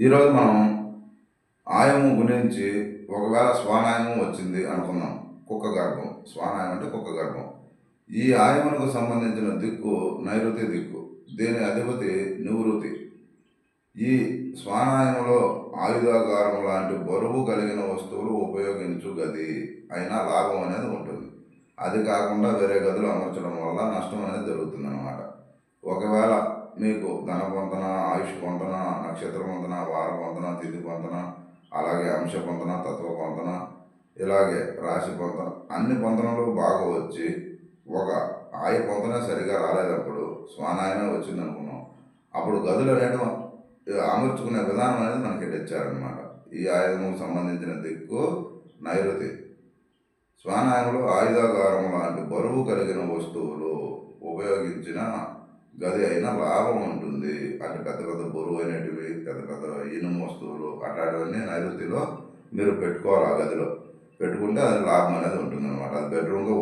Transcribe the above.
ఈరోజు మనం ఆయము గురించి ఒకవేళ స్వానాయమం వచ్చింది అనుకుందాం. కుక్క గర్భం. స్వానాయం అంటే కుక్క గర్భం. ఈ ఆయమునకు సంబంధించిన దిక్కు నైరుతి దిక్కు. దీని అధిపతి నివృత్తి. ఈ స్వానాయములో ఆయుధాకారం లాంటి బరువు కలిగిన వస్తువులు ఉపయోగించు గది అయినా లాభం అనేది ఉంటుంది. అది కాకుండా వేరే గదులు అమర్చడం వల్ల నష్టం అనేది జరుగుతుంది అనమాట ఒకవేళ మీకు ధన పొందన ఆయుష్ పొందన నక్షత్ర పొందన వార పొందన తిథి పొందన అలాగే అంశ పొందన తత్వ పొందన ఇలాగే రాశి పొందన అన్ని పొందనలు బాగా వచ్చి ఒక ఆయ పొందన సరిగా రాలేదప్పుడు స్వానాయమే వచ్చింది అనుకున్నాం అప్పుడు గదులు అనేవి అమర్చుకునే విధానం అనేది మనకి తెచ్చారనమాట ఈ ఆయుధముకు సంబంధించిన దిక్కు నైరుతి. స్వానాయంలో ఆయుధాగారం లాంటి బరువు కలిగిన వస్తువులు ఉపయోగించిన గది అయినా లాభం ఉంటుంది. అంటే పెద్ద పెద్ద బరువు అయినటివి పెద్ద పెద్ద ఇనుము వస్తువులు అట్లాంటివన్నీ నైరుతిలో మీరు పెట్టుకోవాలి ఆ గదిలో. పెట్టుకుంటే అది లాభం అనేది ఉంటుంది అనమాట అది బెడ్రూమ్గా